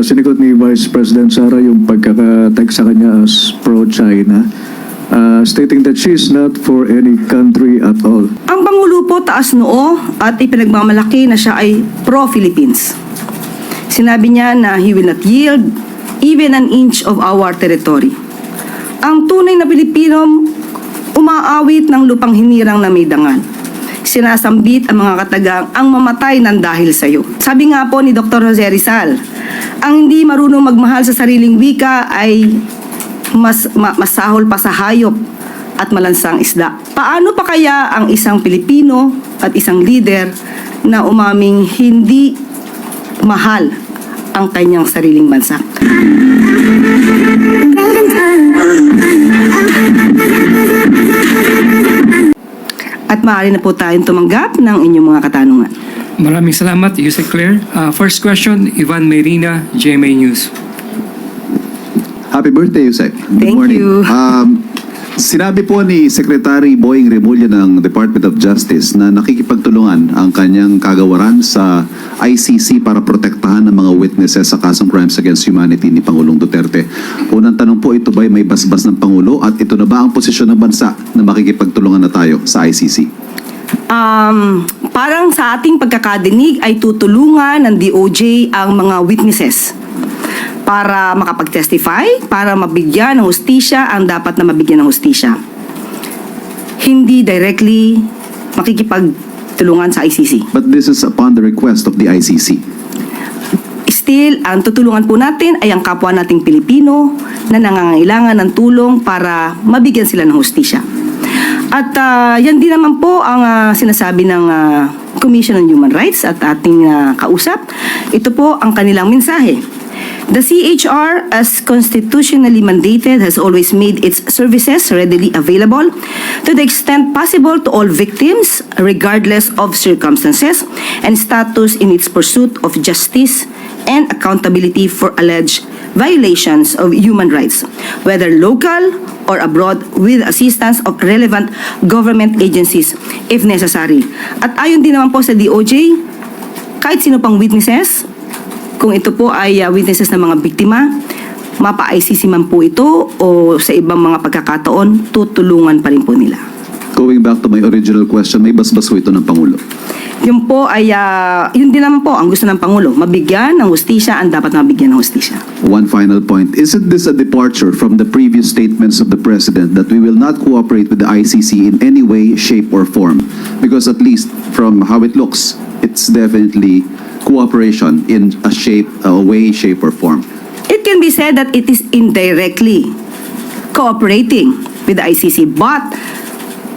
uh, sinikot ni Vice President Sara yung pagkaka-text sa kanya as pro-China, uh, stating that she is not for any country at all. Ang Pangulo po taas noo at ipinagmamalaki na siya ay pro-Philippines. Sinabi niya na he will not yield even an inch of our territory. Ang tunay na Pilipino umaawit ng lupang hinirang na may dangal. Sinasambit ang mga katagang ang mamatay ng dahil sa iyo. Sabi nga po ni Dr. Jose Rizal, ang hindi marunong magmahal sa sariling wika ay mas ma- masahol pa sa hayop at malansang isda. Paano pa kaya ang isang Pilipino at isang leader na umaming hindi mahal ang kanyang sariling bansa? At maaari na po tayong tumanggap ng inyong mga katanungan. Maraming salamat, Yusek Claire. Uh, first question, Ivan Merina, GMA News. Happy birthday, Yusek. Good Thank morning. you. Um, sinabi po ni Secretary Boying Remulla ng Department of Justice na nakikipagtulungan ang kanyang kagawaran sa ICC para protektahan ng mga witnesses sa kasong crimes against humanity ni Pangulong Duterte. Unang tanong po, ito ba ay may basbas ng Pangulo at ito na ba ang posisyon ng bansa na makikipagtulungan na tayo sa ICC? Um, parang sa ating pagkakadinig ay tutulungan ng DOJ ang mga witnesses para makapag-testify, para mabigyan ng hustisya ang dapat na mabigyan ng hustisya. Hindi directly makikipagtulungan sa ICC. But this is upon the request of the ICC. Still, ang tutulungan po natin ay ang kapwa nating Pilipino na nangangailangan ng tulong para mabigyan sila ng hustisya. At ah, yan din naman po ang ah, sinasabi ng ah, Commission on Human Rights at ating ah, kausap. Ito po ang kanilang mensahe. The CHR, as constitutionally mandated, has always made its services readily available to the extent possible to all victims, regardless of circumstances and status in its pursuit of justice and accountability for alleged violations of human rights, whether local or abroad, with assistance of relevant government agencies if necessary. At ayon din naman po sa DOJ, kahit sino pang witnesses, kung ito po ay uh, witnesses ng mga biktima, mapa-ICC man po ito o sa ibang mga pagkakataon, tutulungan pa rin po nila. Going back to my original question, may basbas po ito ng Pangulo. Yun po ay, ah, yun din naman po ang gusto ng Pangulo, mabigyan ng hustisya ang dapat mabigyan ng hustisya. One final point. Isn't this a departure from the previous statements of the President that we will not cooperate with the ICC in any way, shape, or form? Because at least from how it looks, it's definitely cooperation in a shape, a way, shape, or form. It can be said that it is indirectly cooperating with the ICC, but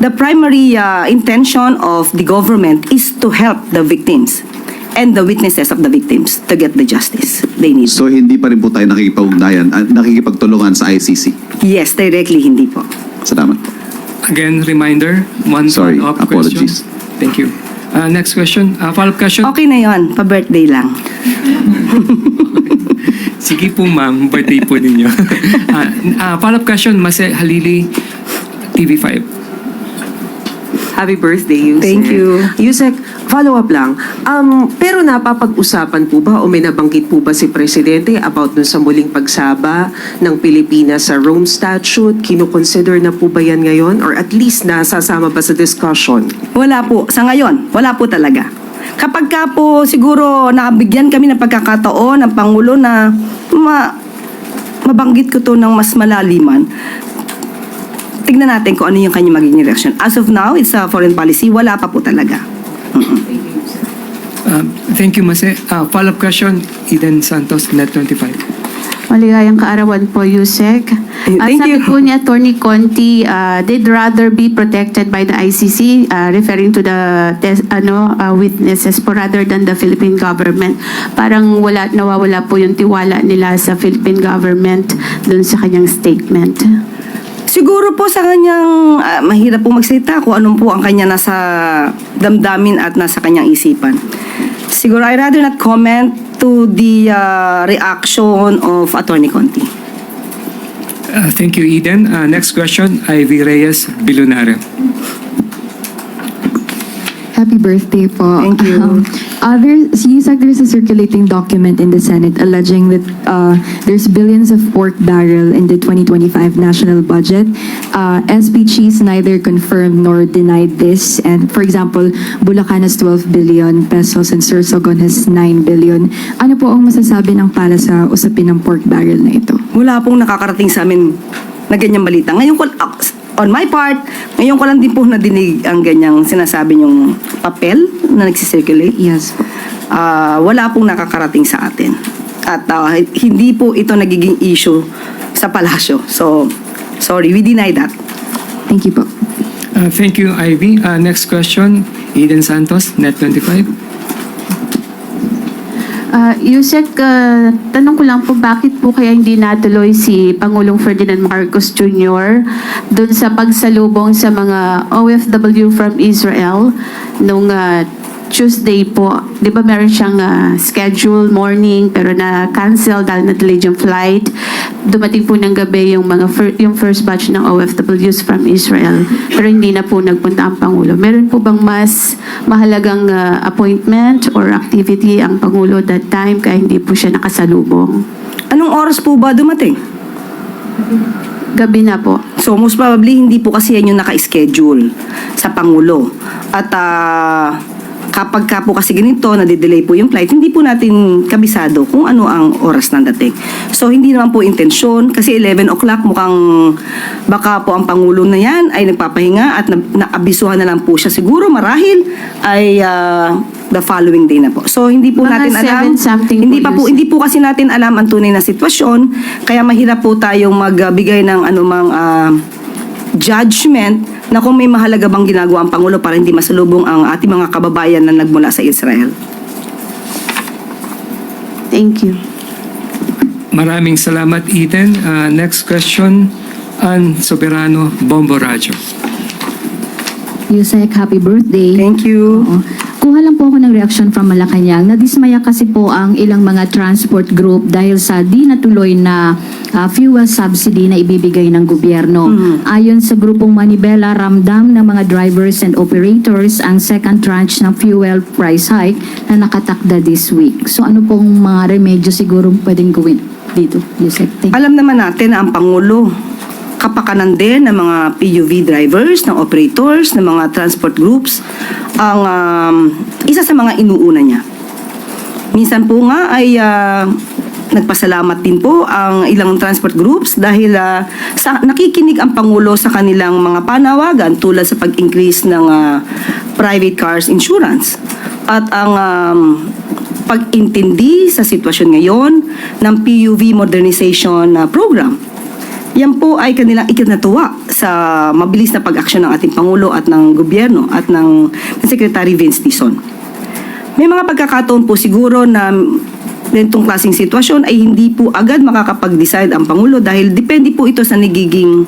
the primary uh, intention of the government is to help the victims and the witnesses of the victims to get the justice they need. So hindi pa rin po tayo nakikipag-ugnayan, ah, nakikipagtulungan sa ICC. Yes, directly hindi po. Salamat po. Again, reminder, one Sorry, follow-up apologies. question. Thank you. Uh, next question, uh, follow-up question. Okay na yon, pa-birthday lang. Sige po ma'am, birthday po ninyo. uh, uh, follow-up question, Mase Halili, TV5. Happy birthday, Yusek. Thank you. Yusek, follow-up lang. Um, pero napapag-usapan po ba o may nabanggit po ba si Presidente about dun sa muling pagsaba ng Pilipinas sa Rome Statute? Kino-consider na po ba yan ngayon? Or at least nasasama ba sa discussion? Wala po, sa ngayon, wala po talaga. Kapag ka po siguro nabigyan kami ng pagkakataon ng Pangulo na ma mabanggit ko to ng mas malaliman, tignan natin kung ano yung kanyang magiging reaction. As of now, it's a foreign policy, wala pa po talaga. Uh, thank you, Mase. Uh, follow-up question, Eden Santos, Net25. Maligayang kaarawan po, Yusek. Eh, At thank sabi you. po ni Attorney Conti, uh, they'd rather be protected by the ICC, uh, referring to the tes- ano uh, witnesses po rather than the Philippine government. Parang wala, nawawala po yung tiwala nila sa Philippine government dun sa kanyang statement. Siguro po sa kanyang, ah, mahirap po magsalita kung anong po ang kanya nasa damdamin at nasa kanyang isipan. Siguro I rather not comment to the ah, reaction of Attorney Conti. Uh, thank you, Eden. Uh, next question, Ivy Reyes, Bilonare. Happy birthday po. Thank you. Um, uh, there, Yusek, there's a circulating document in the Senate alleging that uh, there's billions of pork barrel in the 2025 national budget. Uh, Cheese neither confirmed nor denied this. And for example, Bulacan has 12 billion pesos and Sorsogon has 9 billion. Ano po ang masasabi ng pala sa usapin ng pork barrel na ito? Wala pong nakakarating sa amin na ganyang balita. Ngayon ah, on my part, ngayon ko lang din po nadinig ang ganyang sinasabi yung papel na nagsisirculate. Yes. Ah, wala pong nakakarating sa atin. At ah, hindi po ito nagiging issue sa palasyo. So, sorry, we deny that. Thank you po. Uh, thank you, Ivy. Uh, next question, Eden Santos, Net25. Uh, Yusek, uh, tanong ko lang po, bakit po kaya hindi natuloy si Pangulong Ferdinand Marcos Jr. doon sa pagsalubong sa mga OFW from Israel nung uh, Tuesday po? Di ba meron siyang uh, schedule morning pero na-cancel dahil na-delayed yung flight. Dumating po ng gabi yung mga fir- yung first batch ng OFWs from Israel pero hindi na po nagpunta ang Pangulo. Meron po bang mas mahalagang uh, appointment or activity ang Pangulo that time kaya hindi po siya nakasalubong? Anong oras po ba dumating? Gabi na po. So most probably hindi po kasi yan yung naka-schedule sa Pangulo. At ah, kapag ka po kasi ganito, nadidelay po yung flight, hindi po natin kabisado kung ano ang oras ng dating. So hindi naman po intensyon, kasi 11 o'clock mukhang baka po ang Pangulo na yan ay nagpapahinga at na- naabisuhan na lang po siya. Siguro marahil ay ah, the following day na po. So hindi po Mga natin alam. Hindi po pa po, hindi po kasi natin alam ang tunay na sitwasyon, kaya mahirap po tayong magbigay ng anumang ah, judgment na kung may mahalaga bang ginagawa ang Pangulo para hindi masalubong ang ating mga kababayan na nagmula sa Israel. Thank you. Maraming salamat, Eden. Uh, next question, Ann Soberano, Bombo Radyo. Yusek, happy birthday. Thank you. Oo. Po ako ng reaction from Malacanang. Nadismaya kasi po ang ilang mga transport group dahil sa di natuloy na ah, fuel subsidy na ibibigay ng gobyerno. Ayon sa grupong Manibela, ramdam ng mga drivers and operators ang second tranche ng fuel price hike na nakatakda this week. So ano pong mga remedyo siguro pwedeng gawin dito, Yusek? Alam naman natin na ang Pangulo kapakanan din ng mga PUV drivers, ng operators, ng mga transport groups, ang um, isa sa mga inuuna niya. Minsan po nga ay ah, nagpasalamat din po ang ilang transport groups dahil ah, sa, nakikinig ang Pangulo sa kanilang mga panawagan tulad sa pag-increase ng ah, private cars insurance. At ang um, pag-intindi sa sitwasyon ngayon ng PUV modernization ah, program. Yan po ay kanilang ikinatuwa sa mabilis na pag-aksyon ng ating Pangulo at ng gobyerno at ng, Secretary Vince Dizon. May mga pagkakataon po siguro na ganitong klaseng sitwasyon ay hindi po agad makakapag-decide ang Pangulo dahil depende po ito sa nagiging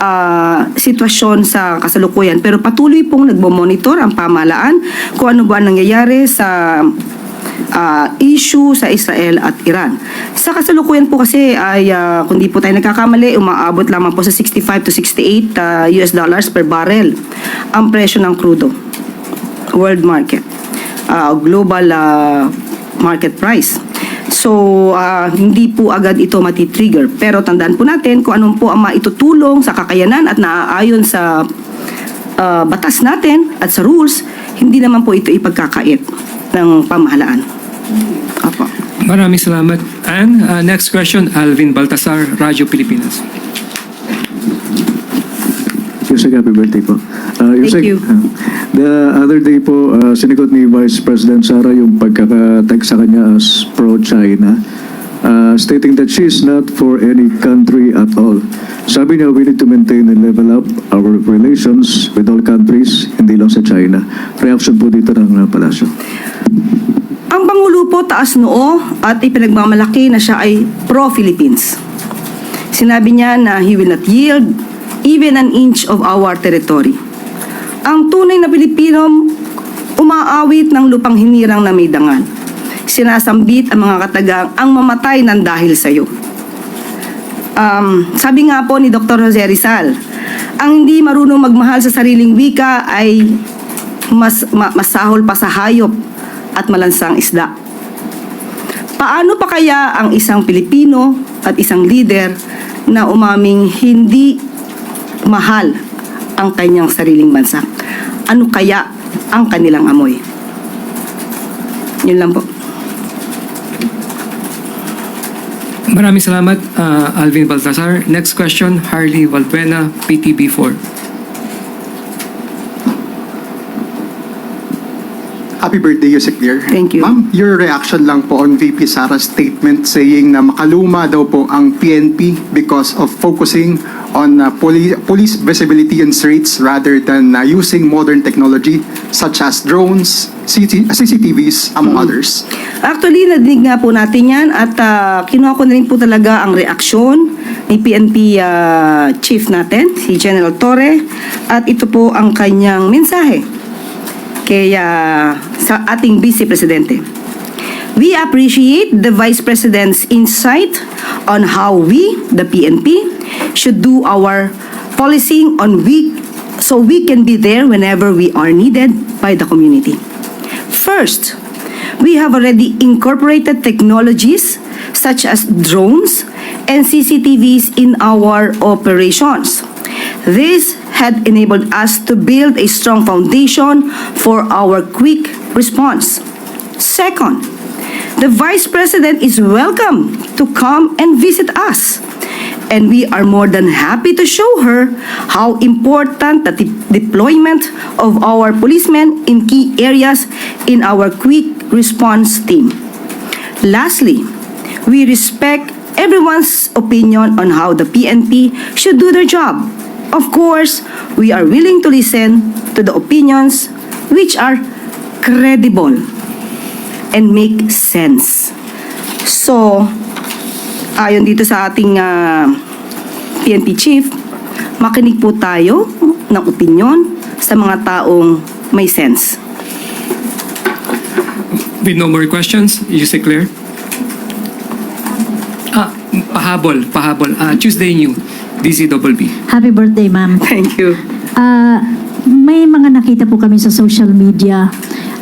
ah, sitwasyon sa kasalukuyan. Pero patuloy pong nagbo-monitor ang pamahalaan kung ano ba ang nangyayari sa ah, issue sa Israel at Iran. Sa kasalukuyan po kasi ay ah, kung po tayo nagkakamali, umaabot lamang po sa 65 to 68 ah, US dollars per barrel ang presyo ng crudo. World market. Ah, global ah, market price. So, ah, hindi po agad ito matitrigger. Pero tandaan po natin kung anong po ang maitutulong sa kakayanan at naaayon sa ah, batas natin at sa rules, hindi naman po ito ipagkakait ng pamahalaan. Apo. Maraming salamat, Ann. Uh, next question, Alvin Baltasar, Radyo Pilipinas. Yusek, happy birthday po. Uh, Thank you. uh, the other day po, uh, sinigot ni Vice President Sara yung pagkakatag sa kanya as pro-China, uh, stating that she is not for any country at all. Sabi niya, we need to maintain and level up our relations with all countries, hindi lang sa China. Reaction po dito ng uh, palasyo. Ang Pangulo po taas noo at ipinagmamalaki na siya ay pro-Philippines. Sinabi niya na he will not yield even an inch of our territory. Ang tunay na Pilipino umaawit ng lupang hinirang na may dangal. Sinasambit ang mga katagang ang mamatay ng dahil sa iyo. Um, sabi nga po ni Dr. Jose Rizal, ang hindi marunong magmahal sa sariling wika ay mas ma- masahol pa sa hayop at malansang isda. Paano pa kaya ang isang Pilipino at isang leader na umaming hindi mahal ang kanyang sariling bansa? Ano kaya ang kanilang amoy? Yun lang po. Maraming salamat, ah, Alvin Baltasar. Next question, Harley Valbuena, PTB4. Happy birthday, Yusek Dear. Thank you. Ma'am, your reaction lang po on VP Sara's statement saying na makaluma daw po ang PNP because of focusing on uh, poli- police visibility in streets rather than uh, using modern technology such as drones, CT- CCTVs, among others. Actually, nadinig nga po natin yan at uh, kinuha ko na rin po talaga ang reaksyon ni PNP ah, chief natin, si General Torre, at ito po ang kanyang mensahe kay ah, sa ating Vice Presidente. We appreciate the Vice President's insight on how we, the PNP, should do our policing on week so we can be there whenever we are needed by the community. First, we have already incorporated technologies such as drones and CCTVs in our operations. This had enabled us to build a strong foundation for our quick response. Second, the Vice President is welcome to come and visit us. And we are more than happy to show her how important the de- deployment of our policemen in key areas in our quick response team. Lastly, we respect everyone's opinion on how the PNP should do their job. Of course, we are willing to listen to the opinions which are credible and make sense. So, ayon dito sa ating ah, PNP chief, makinig po tayo ng opinion sa mga taong may sense. With no more questions, you say clear? Ah, pahabol, pahabol. Ah, Tuesday New, DCWB. Happy birthday, ma'am. Thank you. Ah, may mga nakita po kami sa social media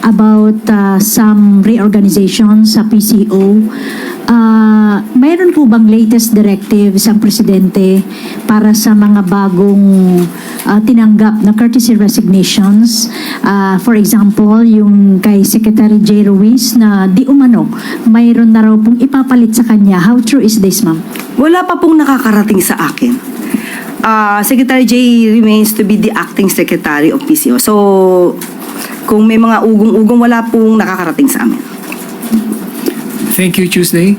about ah, some reorganization sa PCO. Ah, mayroon po bang latest directive isang presidente para sa mga bagong ah, tinanggap na courtesy resignations? Ah, for example, yung kay Secretary J. Ruiz na di umano, mayroon na raw pong ipapalit sa kanya. How true is this, ma'am? Wala pa pong nakakarating sa akin. Ah, Secretary J remains to be the acting secretary of PCO. So, kung may mga ugong-ugong, wala pong nakakarating sa amin. Thank you, Tuesday.